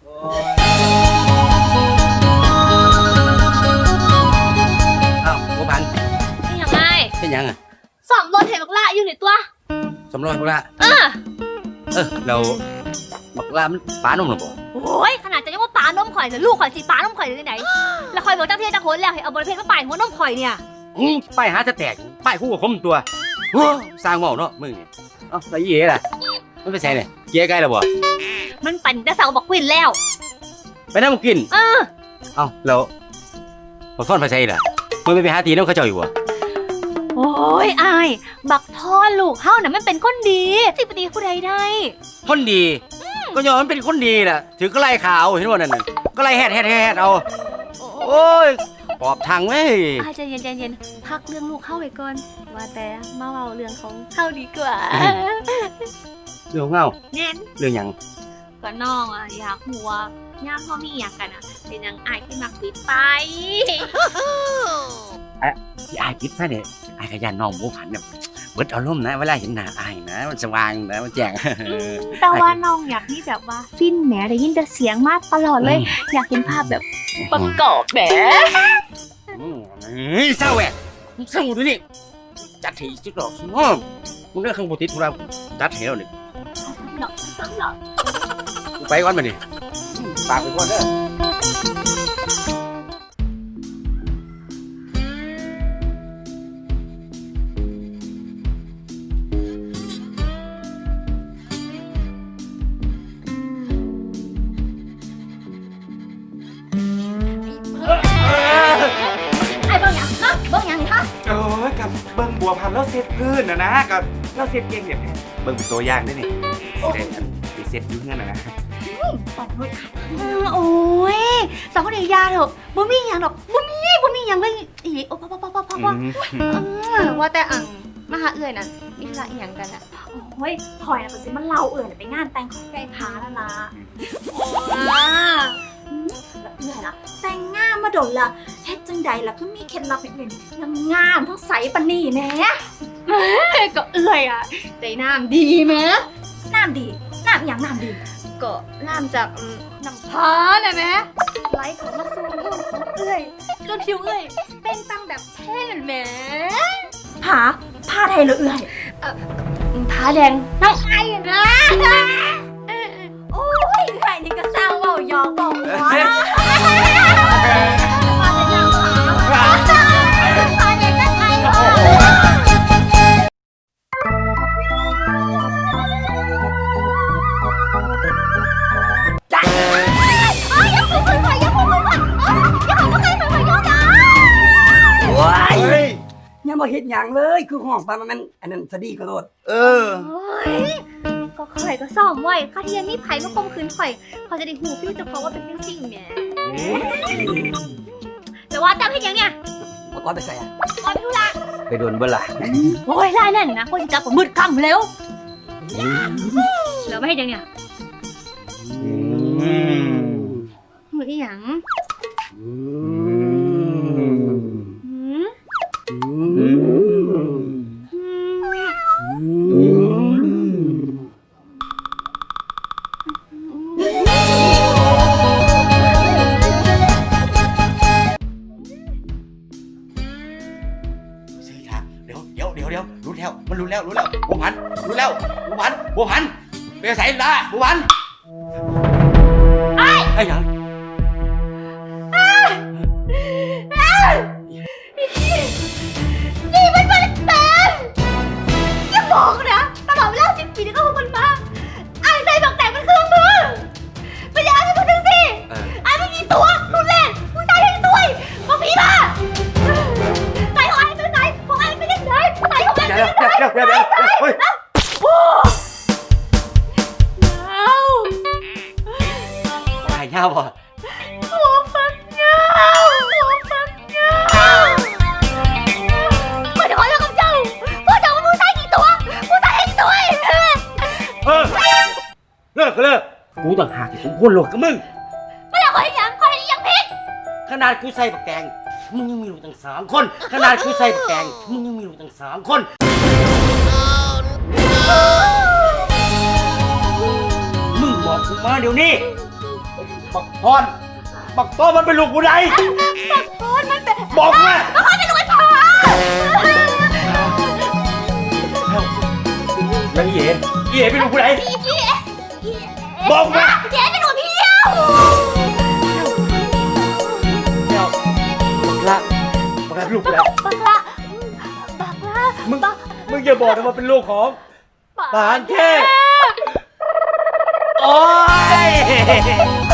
อ้าวบัวพันนี่ยังไงเป็นหยังอะสอมรถเห็นบักล่าอยู่ในตัว สำรอยบักละเออ เออเราบักละมันปลานมหรือเปล่าโอ้ยขนาดจะยังว่าปลานมข่อยแต่ลูกข่อยสิปลานมข่อยอยู่ที่ไหนแล้วข่อยบอกจังเทียจังโหนแล้วให้เอาบริเพณมาป่ายหัวนมข่อยเนี่ย อืมป้ายหาจะแตกป้ายคู่กับคมตัวโอ้สร้างเมาเนาะมึงนี่เอ้าแล้วอีเอ๋ล่ะมันไปใส่เนี่ยเกียร์ใกล้แล้วบ่ มันปั่นแต่เสาบอกกวินแล้ว ไปนั่งกิน เออ เอ้าแล้วบักทอนไปใส่ล่ะมึงไม่ไปหาตีน้องเขาเจ้าอยู่บ่โอ้ยอาย บักทอนลูกเฮาน่ะมันเป็นคนดีสิปดีผู้ใดได้ คนดี ก็ยอมมันเป็นคนดีน่ะ ถือก็ไล่ขาวเห็นว่านั่นน่ะก็ไล่แฮดแฮดแฮดเอา โอ้ยปอบทางเว้ย อายใจเย็นใจเย็นพักเรื่องลูกเข้าไปก่อนว่าแต่มาเว้าเรื่องของเข้าดีกว่าเรื่องของเงาเน้นเรื่องหยัง ก็น้องอะอยากหัวย่ามพ่อมีอยากกันอะเป็นยังอายที่มักปิดไปที่อายคิดซะเนี่ยอายขยันน้องหมูผันเนี่ยเบิดอารมณ์นะเวลาเห็นหน้าอายนะ มันสว่างนะมันแจ้งแต่ว่าน้องอยากนี่แบบว่าฟินแหมได้ยินแต่เสียงมากตลอดเลย อยากเห็นภาพแบบประกอบแหมอืมเฮ้ยเศร้าแหวะมึงเศร้าดูนี่จัดให้จุดดอกง้อมึงเรื่องข้างบนติดกูเราจัดให้แล้วนี่หนอกซ้ำหนอกกู ไปก่อนมาดิฝากไปก่อนเด้อไอ้เบิ่งยังฮะเบิ่งยังนี่ฮะโอ้ยกับเบิ้งบัวพันธุ์แล้วเซตพื้นนะนะกับแล้วเซตเก่งเนี่ยเบิ้งเป็นตัวอย่างด้วยนี่เซตอันที่เซตอยุ่งเงี้ยนะนะ โอ้ยสองคนนี้ยาเถอะบ่มีหยังดอกบ่มีบ่มีหยังเลยอีโอ้พ่อพ่อพ่อพ่อพ่ออืมว่าแต่อังมาหาเอื่อยน่ะมีธุระอีหยังกันอะโอ้ยคอยนะก็สิมันเล่าเอื่อยไปงานแต่งของไก่พาแล้วล่ะอ่าแล้วเอื่อยล่ะแต่งงานมาโดนละเฮ็ดจังใดล่ะก็มีเคล็ดลับอย่างอื่นนางงามทั้งใสปานนี่แหม่ก็เอื่อยอะใจน้ำดีไหมน้ำดี น้ำอหย่างน้ำดีก็น้ำจากอืมน้ำพาน่ะแม่ไหลเข้ามาสู่หูของเอื่อยจนผิวเอื่อยเป็นตังแบบแท่นแหมผาผ้าไทยเหรอเอื่อยพาแดงน้องไอ้นะ บ่เฮ็ดหยังเลย คือห้องปานมันอันนั้นสดีก็โลดเออ โอ้ยก็ข่อยก็ซ่อมไว้ข้าที่ยังมีไผ่มาคมคืนข่อยเขาจะได้หูพี่เจะเพราะว่าเป็นเรื่องจริงแหมแต่ว่าตั้งให้ยังเนี่ยบ่ก่อนไปใส่อะออนทุระไปโดนเบ่ล่ะโอ้ยไล่นั่นนะคนจะจับผมมืดคำเร็วแล้วไม่ให้ยังเนี่ยมืออีหยังหืม ดี๋ยวเดี๋ยวเดี๋ยวเดี๋ยวรู้แล้วมันรู้แล้วรู้แล้วบัวพันรู้แล้วบัวพันบัวพันไปใส่ละบัวพันไอ้ไอ้หยัง เดี๋ยเดี๋ยวเดี๋ยวเฮ้ยเอาตายเงาบ่หัวฟักเงาหัวฟักเงาพ่อจะขอเลิกกับเจ้าพ่อจะเอาผู้ชายกี่ตัวผู้ชายให้ตัวยเออเลิกก็เลิกกูต่างหากที่สมควรโลกกับมึงไม่อยากขอให้ยังขอให้ยังผิดขนาดกูใส่ปากแกงมึงยังมีลูกตั้งสามคน ขนาดกูใส่ปากแกงมึงยังมีลูกตั้งสามคน มึงบอกกูมาเดี๋ยวนี้บักพรบักพรมันเป็นลูกผู้ใดโอนมันเป็นบอกมามันคนเป็นลูกไอ้พ่อแล้วอีเอ๋อีเอ๋เป็นลูกผู้ใดพี่พี่บอกมาเจ๊เป็นลูกพี่เดียวเดี๋ยวบักละบักละเป็นลูกผู้ใดบักละบักละมึงมึงอย่าบอกนะว่าเป็นลูกของ ปานเทพโอ้ย